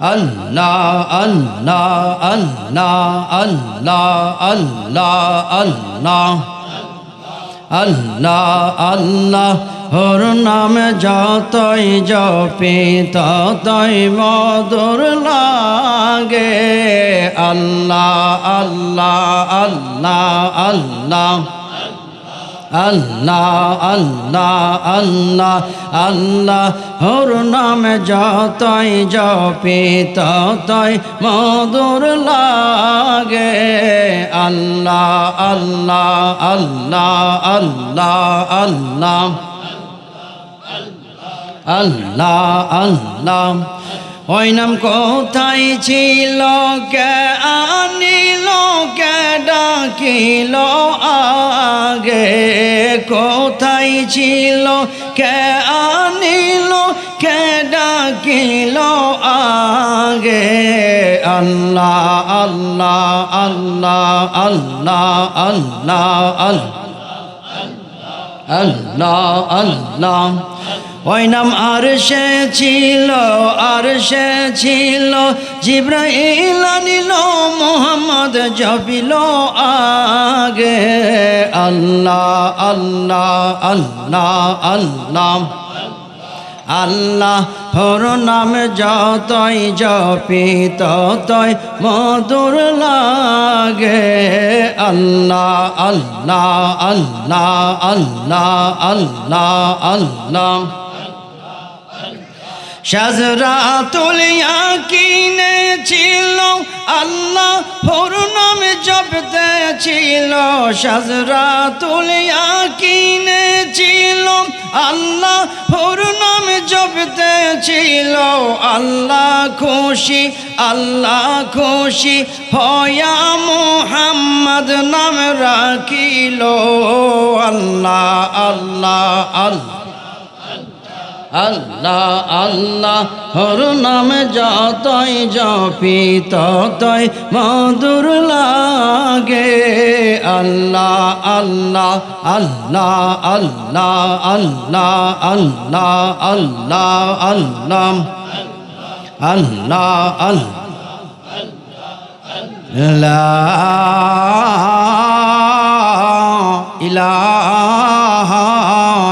Allah Allah Allah Allah Allah Allah আল্লাহ আল্লাহ হর নামে যতই জপি ততই মধুর লাগে। আল্লাহ আল্লাহ আল্লাহ আল্লাহ। আল্লাহ আল্লাহ আল্লাহ আল্লাহ হর নামে যতই জপি ততই মধুর লাগে। আল্লাহ আল্লাহ আল্লাহ আল্লাহ আল্লাহ। আল্লাহ আল্লাহ। ওই নাম কোথায় ছিল? কে আনিল? কে ডাকিল? আগে কোথায় ছিল? কে আনিল? কে ডাকিল? আগে আল্লাহ আল্লাহ আল্লাহ আল্লাহ আল্লাহ আল্লাহ আল্লাহ। ওই নাম আর সে ছিল, আর সে ছিল। জিব্রাহিল আনিল মোহাম্মদ জপিল আগে, আল্লাহ আল্লাহ আল্লাহ আল্লাহ। আল্লাহ হর নাম যতই জপি ততই মধুর লাগে। আল্লাহ আল্লাহ আল্লাহ আল্লাহ আল্লাহ আল্লাহ। সাজরা তুলিয়া কিনেছিল আল্লাহ হর নাম ছিল সাজরা তুলিয়া কিনেছিল আল্লাহ হর নাম ছিল আল্লাহ খুশি আল্লাহ খুশি, হয়া মোহাম্মদ নাম রাখিল। আল্লাহ আল্লাহ আল্লাহ। আল্লাহ আল্লাহ হর নাম যতই জপি ততই মধুর লাগে। আল্লাহ আল্লাহ আল্লাহ আল্লাহ আল্লাহ আল্লাহ আল্লাহ আল্লাহ। আল্লাহ আল্লাহ